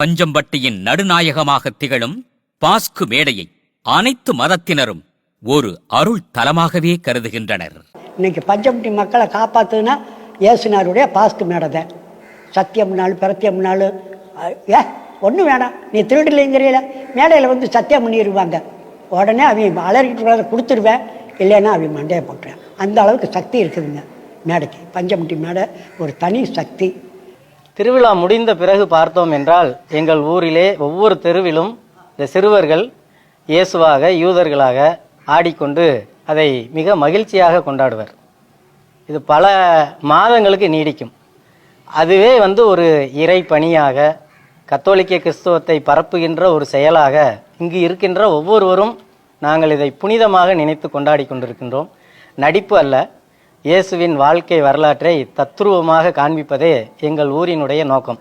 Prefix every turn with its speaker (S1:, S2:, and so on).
S1: பஞ்சம்பட்டியின் நடுநாயகமாக திகழும் பாஸ்கு மேடையை அனைத்து மதத்தினரும் ஒரு அருள் தலமாகவே கருதுகின்றனர்.
S2: இன்னைக்கு பஞ்சம்பட்டி மக்களை காப்பாத்துனா இயேசுனாருடைய பாஸ்கு மேடை சத்தியம் நாள் பிரத்தியம் நாள் ஏ ஒன்றும் வேணாம். நீ திருடலைங்கிறியில மேடையில் வந்து சத்தியம் பண்ணிடுவாங்க உடனே அவன் அலறிட்டு கொடுத்துருவேன். இல்லைன்னா அவன் மண்டையை போட்டுருவேன். அந்த அளவுக்கு சக்தி இருக்குதுங்க மேடைக்கு. பஞ்சமுட்டி மேடை ஒரு தனி சக்தி.
S3: திருவிழா முடிந்த பிறகு பார்த்தோம் என்றால் எங்கள் ஊரிலே ஒவ்வொரு தெருவிலும் இந்த சிறுவர்கள் இயேசுவாக யூதர்களாக ஆடிக்கொண்டு அதை மிக மகிழ்ச்சியாக கொண்டாடுவர். இது பல மாதங்களுக்கு நீடிக்கும். அதுவே வந்து ஒரு இறை பணியாக கத்தோலிக்க கிறிஸ்துவத்தை பரப்புகின்ற ஒரு செயலாக இங்கு இருக்கின்ற ஒவ்வொருவரும் நாங்கள் இதை புனிதமாக நினைத்து கொண்டாடி கொண்டிருக்கின்றோம். நடிப்பு அல்ல இயேசுவின் வாழ்க்கை வரலாற்றை தத்ரூபமாக காண்பிப்பதே எங்கள் ஊரினுடைய நோக்கம்.